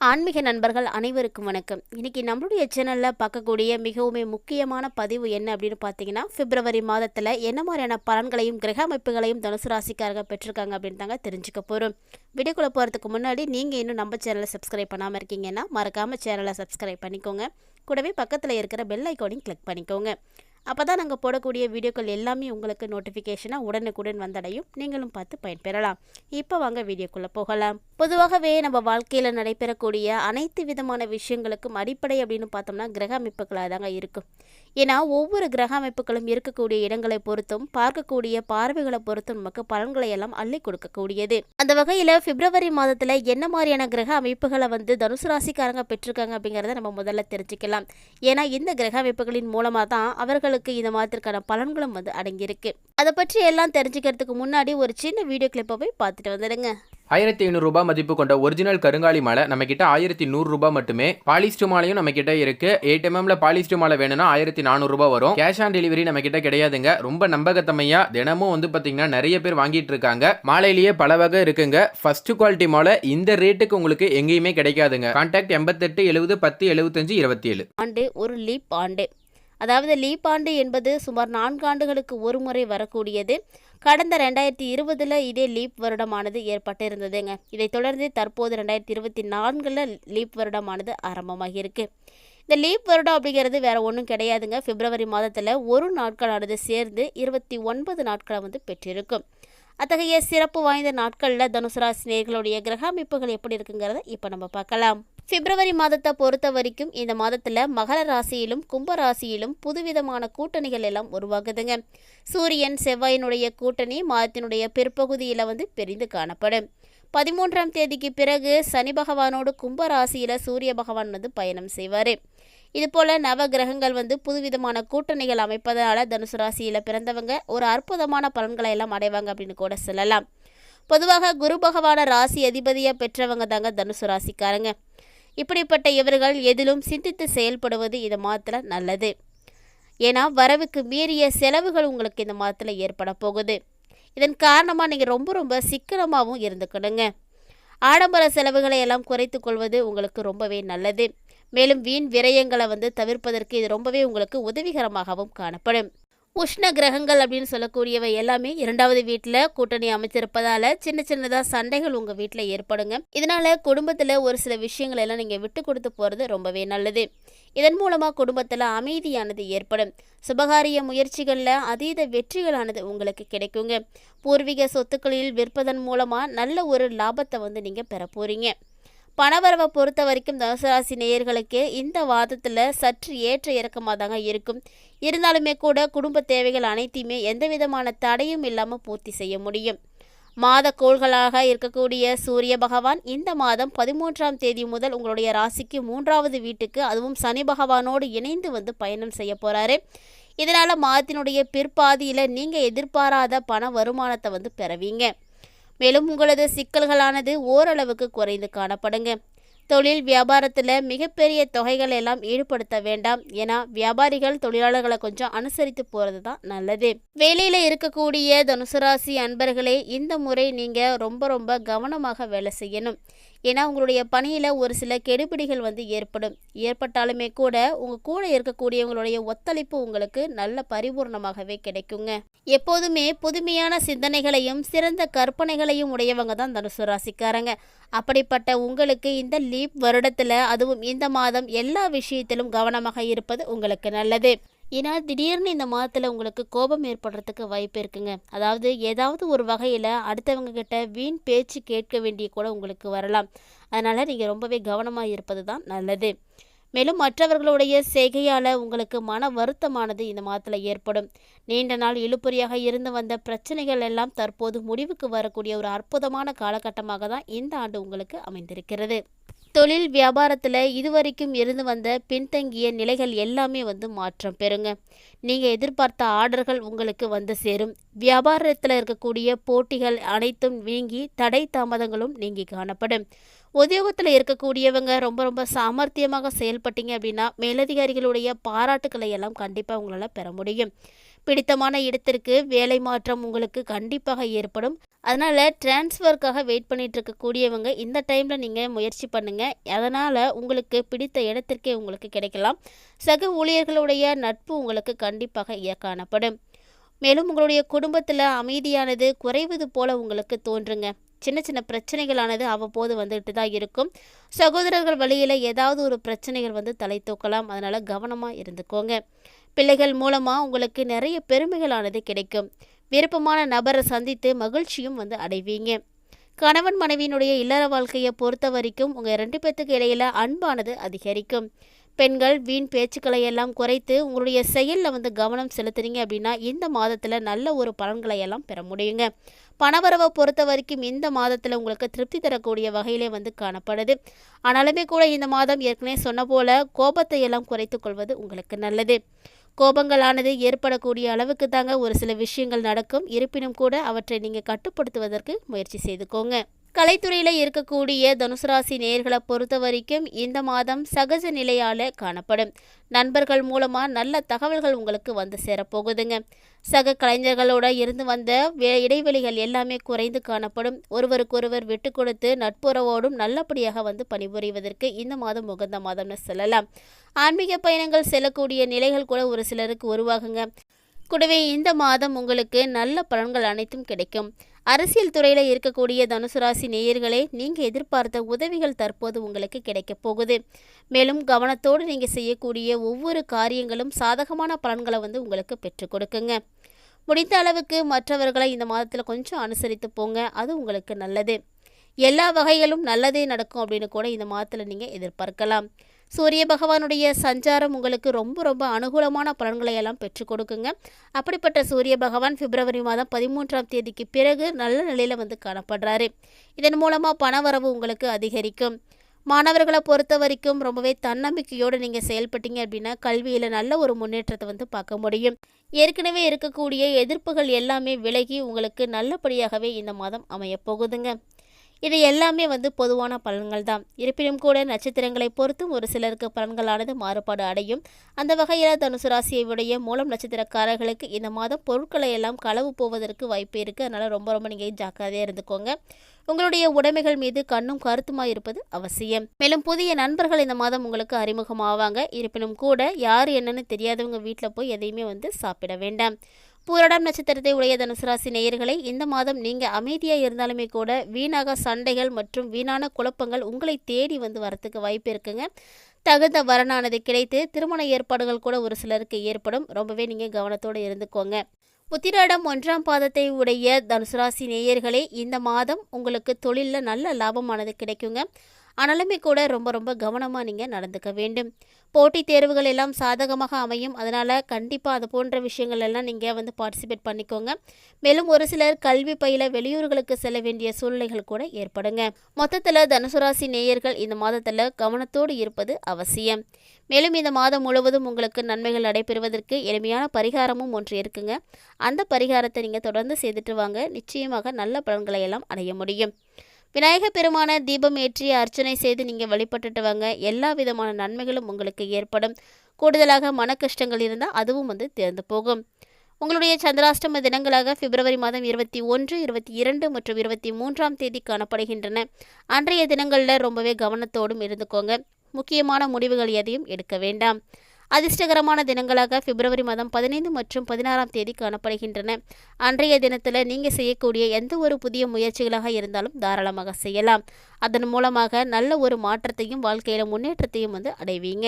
ஆன்மீக நண்பர்கள் அனைவருக்கும் வணக்கம். இன்றைக்கி நம்மளுடைய சேனலில் பார்க்கக்கூடிய மிகவும் முக்கியமான பதிவு என்ன அப்படின்னு பார்த்தீங்கன்னா பிப்ரவரி மாதத்தில் என்ன மாதிரியான பலன்களையும் கிரக அமைப்புகளையும் தனுசு ராசிக்காரங்க பெற்றிருக்காங்க அப்படின்னு தாங்க தெரிஞ்சுக்க போகிறோம் வீடியோக்குள்ளே போகிறதுக்கு முன்னாடி நீங்கள் இன்னும் நம்ம சேனலை சப்ஸ்கிரைப் பண்ணாமல் இருக்கீங்கன்னா மறக்காமல் சேனலை சப்ஸ்கிரைப் பண்ணிக்கோங்க. கூடவே பக்கத்தில் இருக்கிற பெல் ஐக்கானையும் கிளிக் பண்ணிக்கோங்க. அப்போ தான் நாங்கள் போடக்கூடிய வீடியோக்கள் எல்லாமே உங்களுக்கு நோட்டிஃபிகேஷனாக உடனுக்குடன் வந்தடையும். நீங்களும் பார்த்து பயன்பெறலாம். இப்போ வாங்க வீடியோக்குள்ளே போகலாம். பொதுவாகவே நம்ம வாழ்க்கையில் நடைபெறக்கூடிய அனைத்து விதமான விஷயங்களுக்கும் அடிப்படை அப்படின்னு பார்த்தோம்னா கிரக அமைப்புகளாக தாங்க இருக்கும். ஏன்னா ஒவ்வொரு கிரக அமைப்புகளும் இருக்கக்கூடிய இடங்களை பொறுத்தும் பார்க்கக்கூடிய பார்வைகளை பொறுத்தும் நமக்கு பலன்களை எல்லாம் அள்ளி கொடுக்கக்கூடியது. அந்த வகையில் பிப்ரவரி மாதத்தில் என்ன மாதிரியான கிரக அமைப்புகளை வந்து தனுசு ராசிக்காரங்க பெற்றிருக்காங்க அப்படிங்கிறத நம்ம முதல்ல தெரிஞ்சுக்கலாம். ஏன்னா இந்த கிரக அமைப்புகளின் மூலமாக தான் அவர்களுக்கு இந்த மாதத்திற்கான பலன்களும் வந்து அடங்கியிருக்கு. அதை பற்றி எல்லாம் தெரிஞ்சுக்கிறதுக்கு முன்னாடி ஒரு சின்ன வீடியோ கிளிப்பை போய் பார்த்துட்டு வந்துடுங்க. ஆயிரத்தி ஐநூறுரூபா மதிப்பு கொண்ட ஒரிஜினல் கருங்காலி மாலை நம்ம கிட்ட ஆயிரத்தி நூறுரூபா மட்டுமே. பாலிஸ்டர் மாலையும் நம்ம கிட்ட இருக்கு எயிட் எம்எம்ல பாலிஸ்டர் மாலை வேணும்னா ஆயிரத்தி நானூறுரூபா வரும். கேஷ் ஆன் டெலிவரி நம்ம கிட்ட கிடையாதுங்க. ரொம்ப நம்பகத்தமையா தினமும் வந்து பாத்தீங்கன்னா நிறைய பேர் வாங்கிட்டு இருக்காங்க. மாலையிலேயே பல வகை இருக்குங்க. ஃபர்ஸ்ட் குவாலிட்டி மாலை இந்த ரேட்டுக்கு உங்களுக்கு எங்கேயுமே கிடைக்காதுங்க. கான்டாக்ட் எண்பத்தெட்டு எழுபது பத்து எழுபத்தஞ்சு இருபத்தி ஏழு ஆண்டு ஒரு லீப் ஆண்டு. அதாவது லீப் ஆண்டு என்பது சுமார் நான்கு ஆண்டுகளுக்கு ஒரு முறை வரக்கூடியது. கடந்த ரெண்டாயிரத்தி இருபதில் இதே லீப் வருடமானது ஏற்பட்டிருந்ததுங்க. இதைத் தொடர்ந்து தற்போது ரெண்டாயிரத்தி இருபத்தி நான்கில் லீப் வருடமானது ஆரம்பமாகியிருக்கு. இந்த லீப் வருடம் அப்படிங்கிறது வேற ஒன்றும் கிடையாதுங்க. பிப்ரவரி மாதத்தில் ஒரு நாட்களானது சேர்ந்து இருபத்தி ஒன்பது நாட்களை வந்து பெற்றிருக்கும். அத்தகைய சிறப்பு வாய்ந்த நாட்களில் தனுசு ராசி நேர்களுடைய கிரக அமைப்புகள் எப்படி இருக்குங்கிறத இப்போ நம்ம பார்க்கலாம். பிப்ரவரி மாதத்தை பொறுத்த வரைக்கும் இந்த மாதத்தில் மகர ராசியிலும் கும்ப ராசியிலும் புதுவிதமான கூட்டணிகள் எல்லாம் உருவாகுதுங்க. சூரியன் செவ்வாயினுடைய கூட்டணி மாதத்தினுடைய பிற்பகுதியில் வந்து பிரிந்து காணப்படும். பதிமூன்றாம் தேதிக்கு பிறகு சனி பகவானோடு கும்ப ராசியில் சூரிய பகவான் வந்து பயணம் செய்வார். இதுபோல் நவ கிரகங்கள் வந்து புதுவிதமான கூட்டணிகள் அமைப்பதனால தனுசு ராசியில் பிறந்தவங்க ஒரு அற்புதமான பலன்களை எல்லாம் அடைவாங்க அப்படின்னு கூட சொல்லலாம். பொதுவாக குரு பகவான ராசி அதிபதியாக பெற்றவங்க தாங்க தனுசு ராசிக்காரங்க. இப்படிப்பட்ட இவர்கள் எதிலும் சிந்தித்து செயல்படுவது இது மாதத்தில் நல்லது. ஏன்னா வரவுக்கு மீறிய செலவுகள் உங்களுக்கு இந்த மாதத்தில் ஏற்பட போகுது. இதன் காரணமாக நீங்கள் ரொம்ப ரொம்ப சிக்கனமாகவும் இருந்துக்கணுங்க. ஆடம்பர செலவுகளை எல்லாம் குறைத்து கொள்வது உங்களுக்கு ரொம்பவே நல்லது. மேலும் வீண் விரயங்களை வந்து தவிர்ப்பதற்கு இது ரொம்பவே உங்களுக்கு உதவிகரமாகவும் காணப்படும். உஷ்ண கிரகங்கள் அப்படின்னு சொல்லக்கூடியவை எல்லாமே இரண்டாவது வீட்டில் கூட்டணி அமைச்சிருப்பதால சின்ன சின்னதாக சண்டைகள் உங்கள் வீட்டில் ஏற்படுங்க. இதனால குடும்பத்தில் ஒரு சில விஷயங்கள் எல்லாம் நீங்கள் விட்டு கொடுத்து போகிறது ரொம்பவே நல்லது. இதன் மூலமாக குடும்பத்தில் அமைதியானது ஏற்படும். சுபகாரிய முயற்சிகளில் அதீத வெற்றிகளானது உங்களுக்கு கிடைக்குங்க. பூர்வீக சொத்துக்களில் விற்பதன் மூலமாக நல்ல ஒரு லாபத்தை வந்து நீங்கள் பெற போகிறீங்க பணவரவை பொறுத்த வரைக்கும் தனுசராசி நேயர்களுக்கு இந்த வாதத்தில் சற்று ஏற்ற இறக்கமாக தாங்க இருக்கும். இருந்தாலுமே கூட குடும்ப தேவைகள் அனைத்தையுமே எந்த விதமான தடையும் இல்லாமல் பூர்த்தி செய்ய முடியும். மாத கோள்களாக இருக்கக்கூடிய சூரிய பகவான் இந்த மாதம் பதிமூன்றாம் தேதி முதல் உங்களுடைய ராசிக்கு மூன்றாவது வீட்டுக்கு அதுவும் சனி பகவானோடு இணைந்து வந்து பயணம் செய்ய போகிறாரு இதனால் மாதத்தினுடைய பிற்பாதியில் நீங்கள் எதிர்பாராத பண வருமானத்தை வந்து பெறவீங்க. மேலும் உங்களது சிக்கல்களானது ஓரளவுக்கு குறைந்து காணப்படுங்க. தொழில் வியாபாரத்தில் மிகப்பெரிய தொகைகள் எல்லாம் ஈடுபடுத்த வேண்டாம். ஏன்னா வியாபாரிகள் தொழிலாளர்களை கொஞ்சம் அனுசரித்து போகிறது தான் நல்லது. வேலையில் இருக்கக்கூடிய தனுசு ராசி அன்பர்களே இந்த முறை நீங்கள் ரொம்ப ரொம்ப கவனமாக வேலை செய்யணும். ஏன்னா உங்களுடைய பணியில் ஒரு சில கெடுபிடிகள் வந்து ஏற்படும். ஏற்பட்டாலுமே கூட உங்கள் கூட இருக்கக்கூடியவங்களுடைய ஒத்துழைப்பு உங்களுக்கு நல்ல பரிபூர்ணமாகவே கிடைக்குங்க. எப்போதுமே புதுமையான சிந்தனைகளையும் சிறந்த கற்பனைகளையும் உடையவங்க தான் தனுசு ராசிக்காரங்க. அப்படிப்பட்ட உங்களுக்கு இந்த லீப் வருடத்தில் அதுவும் இந்த மாதம் எல்லா விஷயத்திலும் கவனமாக இருப்பது உங்களுக்கு நல்லது. ஏன்னா திடீர்னு இந்த மாதத்தில் உங்களுக்கு கோபம் ஏற்படுறதுக்கு வாய்ப்பு இருக்குங்க. அதாவது ஏதாவது ஒரு வகையில் அடுத்தவங்க கிட்ட வீண் பேச்சு கேட்க வேண்டிய கூட உங்களுக்கு வரலாம். அதனால் நீங்கள் ரொம்பவே கவனமாக இருப்பது தான் நல்லது. மேலும் மற்றவர்களுடைய செய்கையால் உங்களுக்கு மன வருத்தமானது இந்த மாதத்தில் ஏற்படும். நீண்ட நாள் இழுப்பறியாக இருந்து வந்த பிரச்சனைகள் எல்லாம் தற்போது முடிவுக்கு வரக்கூடிய ஒரு அற்புதமான காலகட்டமாக தான் இந்த ஆண்டு உங்களுக்கு அமைந்திருக்கிறது. தொழில் வியாபாரத்தில் இதுவரைக்கும் இருந்து வந்த பின்தங்கிய நிலைகள் எல்லாமே வந்து மாற்றம் பெறுங்க. நீங்கள் எதிர்பார்த்த ஆர்டர்கள் உங்களுக்கு வந்து சேரும். வியாபாரத்தில் இருக்கக்கூடிய போட்டிகள் அனைத்தும் நீங்கி தடை தாமதங்களும் நீங்கி காணப்படும். உத்தியோகத்தில் இருக்கக்கூடியவங்க ரொம்ப ரொம்ப சாமர்த்தியமாக செயல்பட்டீங்க அப்படின்னா மேலதிகாரிகளுடைய பாராட்டுக்களை எல்லாம் கண்டிப்பாக உங்களால் பெற முடியும். பிடித்தமான இடத்திற்கு வேலை மாற்றம் உங்களுக்கு கண்டிப்பாக ஏற்படும். அதனால் டிரான்ஸ்ஃபருக்காக வெயிட் பண்ணிகிட்டு இருக்கக்கூடியவங்க இந்த டைமில் நீங்கள் முயற்சி பண்ணுங்கள் அதனால் உங்களுக்கு பிடித்த இடத்திற்கே உங்களுக்கு கிடைக்கலாம். சக ஊழியர்களுடைய நட்பு உங்களுக்கு கண்டிப்பாக காணப்படும் மேலும் உங்களுடைய குடும்பத்தில் அமைதியானது குறைவது போல உங்களுக்கு தோன்றுங்க. சின்ன சின்ன பிரச்சனைகளானது அவ்வப்போது வந்துட்டு தான் இருக்கும். சகோதரர்கள் வழியில் ஏதாவது ஒரு பிரச்சனைகள் வந்து தலை தூக்கலாம். அதனால் கவனமாக இருந்துக்கோங்க. பிள்ளைகள் மூலமாக உங்களுக்கு நிறைய பெருமைகளானது கிடைக்கும். விருப்பமான நபரை சந்தித்து மகிழ்ச்சியும் வந்து அடைவீங்க. கணவன் மனைவியினுடைய இல்லற வாழ்க்கையை பொறுத்த வரைக்கும் உங்கள் ரெண்டு பேத்துக்கு இடையில அன்பானது அதிகரிக்கும். பெண்கள் வீண் பேச்சுக்களை எல்லாம் குறைத்து உங்களுடைய செயலில் வந்து கவனம் செலுத்துறீங்க அப்படின்னா இந்த மாதத்தில் நல்ல ஒரு பலன்களை எல்லாம் பெற முடியுங்க. பணவரவை பொறுத்த வரைக்கும் இந்த மாதத்தில் உங்களுக்கு திருப்தி தரக்கூடிய வகையிலே வந்து காணப்படுது. ஆனாலுமே கூட இந்த மாதம் ஏற்கனவே சொன்ன போல கோபத்தை எல்லாம் குறைத்து கொள்வது உங்களுக்கு நல்லது. கோபங்களானது ஏற்படக்கூடிய அளவுக்கு தாங்க ஒரு சில விஷயங்கள் நடக்கும். இருப்பினும் கூட அவற்றை நீங்கள் கட்டுப்படுத்துவதற்கு முயற்சி செய்துக்கோங்க. கலைத்துறையில் இருக்கக்கூடிய தனுசு ராசி பொறுத்த வரைக்கும் இந்த மாதம் சகஜ நிலையால் காணப்படும். நண்பர்கள் மூலமாக நல்ல தகவல்கள் உங்களுக்கு வந்து சேரப்போகுதுங்க. சக கலைஞர்களோட இருந்து வந்த வே- இடைவெளிகள் எல்லாமே குறைந்து காணப்படும். ஒருவருக்கொருவர் விட்டு கொடுத்து நட்புறவோடும் நல்லபடியாக வந்து பணிபுரிவதற்கு இந்த மாதம் உகந்த மாதம்னு சொல்லலாம். ஆன்மீக பயணங்கள் செல்லக்கூடிய நிலைகள் கூட ஒரு சிலருக்கு உருவாகுங்க. கூடவே இந்த மாதம் உங்களுக்கு நல்ல பலன்கள் அனைத்தும் கிடைக்கும். அரசியல் துறையில் இருக்கக்கூடிய தனுசு ராசி நேயர்களே நீங்கள் எதிர்பார்த்த உதவிகள் தற்போது உங்களுக்கு கிடைக்கப் போகுது. மேலும் கவனத்தோடு நீங்கள் செய்யக்கூடிய ஒவ்வொரு காரியங்களும் சாதகமான பலன்களை வந்து உங்களுக்கு பெற்றுக் கொடுக்குங்க. முடிந்த அளவுக்கு மற்றவர்களை இந்த மாதத்தில் கொஞ்சம் அனுசரித்து போங்க அது உங்களுக்கு நல்லது. எல்லா வகைகளும் நல்லதே நடக்கும் அப்படின்னு கூட இந்த மாதத்தில் நீங்கள் எதிர்பார்க்கலாம். சூரிய பகவானுடைய சஞ்சாரம் உங்களுக்கு ரொம்ப ரொம்ப அனுகூலமான பலன்களை எல்லாம் பெற்றுக் கொடுக்குங்க. அப்படிப்பட்ட சூரிய பகவான் பிப்ரவரி மாதம் பதிமூன்றாம் தேதிக்கு பிறகு நல்ல நிலையில் வந்து காணப்படுறாரு. இதன் மூலமாக பணவரவு உங்களுக்கு அதிகரிக்கும். மாணவர்களை பொறுத்த வரைக்கும் ரொம்பவே தன்னம்பிக்கையோடு நீங்கள் செயல்பட்டீங்க அப்படின்னா கல்வியில் நல்ல ஒரு முன்னேற்றத்தை வந்து பார்க்க முடியும். ஏற்கனவே இருக்கக்கூடிய எதிர்ப்புகள் எல்லாமே விலகி உங்களுக்கு நல்லபடியாகவே இந்த மாதம் அமையப் போகுதுங்க. இது எல்லாமே வந்து பொதுவான பலன்கள் தான். இருப்பினும் கூட நட்சத்திரங்களை பொறுத்தும் ஒரு சிலருக்கு பலன்களானது மாறுபாடு அடையும். அந்த வகையில் தனுசு ராசியை உடைய மூலம் நட்சத்திரக்காரர்களுக்கு இந்த மாதம் பொருட்களை எல்லாம் களவு போவதற்கு வாய்ப்பு இருக்குது அதனால் ரொம்ப ரொம்ப நீங்கள் ஜாக்கிரதையாக இருந்துக்கோங்க. உங்களுடைய உடைமைகள் மீது கண்ணும் கருத்துமாக இருப்பது அவசியம். மேலும் புதிய நண்பர்கள் இந்த மாதம் உங்களுக்கு அறிமுகமாவாங்க. இருப்பினும் கூட யார் என்னன்னு தெரியாதவங்க வீட்டில் போய் எதையுமே வந்து சாப்பிட வேண்டாம். பூரடம் நட்சத்திரத்தை உடைய தனுசு ராசி நேயர்களை இந்த மாதம் நீங்கள் அமைதியாக இருந்தாலுமே கூட வீணாக சண்டைகள் மற்றும் வீணான குழப்பங்கள் உங்களை தேடி வந்து வரத்துக்கு வாய்ப்பு இருக்குங்க. தகுந்த வரனானது கிடைத்து திருமண ஏற்பாடுகள் கூட ஒரு சிலருக்கு ஏற்படும். ரொம்பவே நீங்கள் கவனத்தோடு இருந்துக்கோங்க. உத்திராடம் ஒன்றாம் பாதத்தை உடைய தனுசு ராசி நேயர்களே இந்த மாதம் உங்களுக்கு தொழிலில் நல்ல லாபமானது கிடைக்குங்க. ஆனாலுமே கூட ரொம்ப ரொம்ப கவனமாக நீங்கள் நடந்துக்க வேண்டும். போட்டித் தேர்வுகள் எல்லாம் சாதகமாக அமையும். அதனால் கண்டிப்பாக அது போன்ற விஷயங்கள் எல்லாம் நீங்கள் வந்து பார்ட்டிசிபேட் பண்ணிக்கோங்க. மேலும் ஒரு சிலர் கல்வி பயில வெளியூர்களுக்கு செல்ல வேண்டிய சூழ்நிலைகள் கூட ஏற்படுங்க. மொத்தத்தில் தனுசுராசி நேயர்கள் இந்த மாதத்தில் கவனத்தோடு இருப்பது அவசியம். மேலும் இந்த மாதம் முழுவதும் உங்களுக்கு நன்மைகள் நடைபெறுவதற்கு எளிமையான பரிகாரமும் ஒன்று இருக்குங்க. அந்த பரிகாரத்தை நீங்கள் தொடர்ந்து செய்துட்டு வாங்க. நிச்சயமாக நல்ல பலன்களை எல்லாம் அடைய முடியும். விநாயக பெருமான தீபம் ஏற்றி அர்ச்சனை செய்து நீங்கள் வழிபட்டுட்டு வாங்க. எல்லா விதமான நன்மைகளும் உங்களுக்கு ஏற்படும். கூடுதலாக மன கஷ்டங்கள் இருந்தால் அதுவும் வந்து தேர்ந்து போகும். உங்களுடைய சந்திராஷ்டம தினங்களாக பிப்ரவரி மாதம் இருபத்தி ஒன்று இருபத்தி இரண்டு மற்றும் இருபத்தி மூன்றாம் தேதி காணப்படுகின்றன. அன்றைய தினங்களில் ரொம்பவே கவனத்தோடும் இருந்துக்கோங்க. முக்கியமான முடிவுகள் எதையும் எடுக்க வேண்டாம். அதிர்ஷ்டகரமான தினங்களாக பிப்ரவரி மாதம் பதினைந்து மற்றும் பதினாறாம் தேதி காணப்படுகின்றன. அன்றைய தினத்தில் நீங்கள் செய்யக்கூடிய எந்த ஒரு புதிய முயற்சிகளாக இருந்தாலும் தாராளமாக செய்யலாம். அதன் மூலமாக நல்ல ஒரு மாற்றத்தையும் வாழ்க்கையில் முன்னேற்றத்தையும் வந்து அடைவீங்க.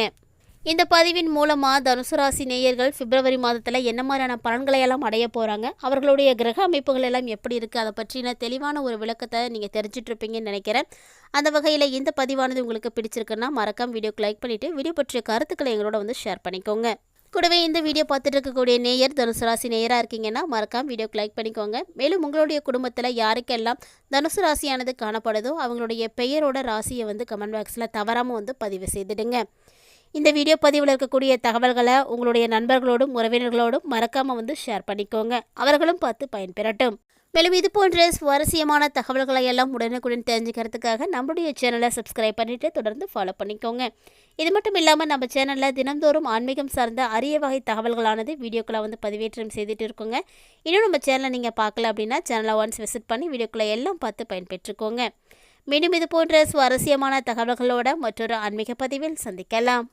இந்த பதிவின் மூலமாக தனுசு ராசி நேயர்கள் பிப்ரவரி மாதத்தில் என்ன மாதிரியான பலன்களை எல்லாம் அடைய போகிறாங்க அவர்களுடைய கிரக அமைப்புகள் எல்லாம் எப்படி இருக்குது அதை பற்றின தெளிவான ஒரு விளக்கத்தை நீங்கள் தெரிஞ்சிட்ருப்பீங்கன்னு நினைக்கிறேன். அந்த வகையில் இந்த பதிவானது உங்களுக்கு பிடிச்சிருக்குன்னா மறக்காம வீடியோக்கு லைக் பண்ணிவிட்டு வீடியோ பற்றிய கருத்துக்களை எங்களோட வந்து ஷேர் பண்ணிக்கோங்க. கூடவே இந்த வீடியோ பார்த்துட்டு இருக்கக்கூடிய நேயர் தனுசு ராசி நேயராக இருக்கீங்கன்னா மறக்காம வீடியோக்கு லைக் பண்ணிக்கோங்க. மேலும் உங்களுடைய குடும்பத்தில் யாருக்கெல்லாம் தனுசு ராசியானது காணப்படுதோ அவங்களுடைய பெயரோட ராசியை வந்து கமெண்ட் பாக்ஸில் தவறாமல் வந்து பதிவு செய்திடுங்க. இந்த வீடியோ பதிவில் இருக்கக்கூடிய தகவல்களை உங்களுடைய நண்பர்களோடும் உறவினர்களோடும் மறக்காமல் வந்து ஷேர் பண்ணிக்கோங்க. அவர்களும் பார்த்து பயன்பெறட்டும். மேலும் இது போன்ற சுவாரஸ்யமான தகவல்களை எல்லாம் உடனுக்குடன் தெரிஞ்சுக்கிறதுக்காக நம்மளுடைய சேனலை சப்ஸ்கிரைப் பண்ணிவிட்டு தொடர்ந்து ஃபாலோ பண்ணிக்கோங்க. இது மட்டும் இல்லாமல் நம்ம சேனலில் தினந்தோறும் ஆன்மீகம் சார்ந்த அரிய வகை தகவல்களானது வீடியோக்களை வந்து பதிவேற்றம் செய்துட்டு இருக்கோங்க. இன்னும் நம்ம சேனலை நீங்கள் பார்க்கல அப்படின்னா சேனலை ஒன்ஸ் விசிட் பண்ணி வீடியோக்களை எல்லாம் பார்த்து பயன்பெற்றுக்கோங்க. மீண்டும் இது போன்ற சுவாரஸ்யமான தகவல்களோட மற்றொரு ஆன்மீக பதிவில் சந்திக்கலாம்.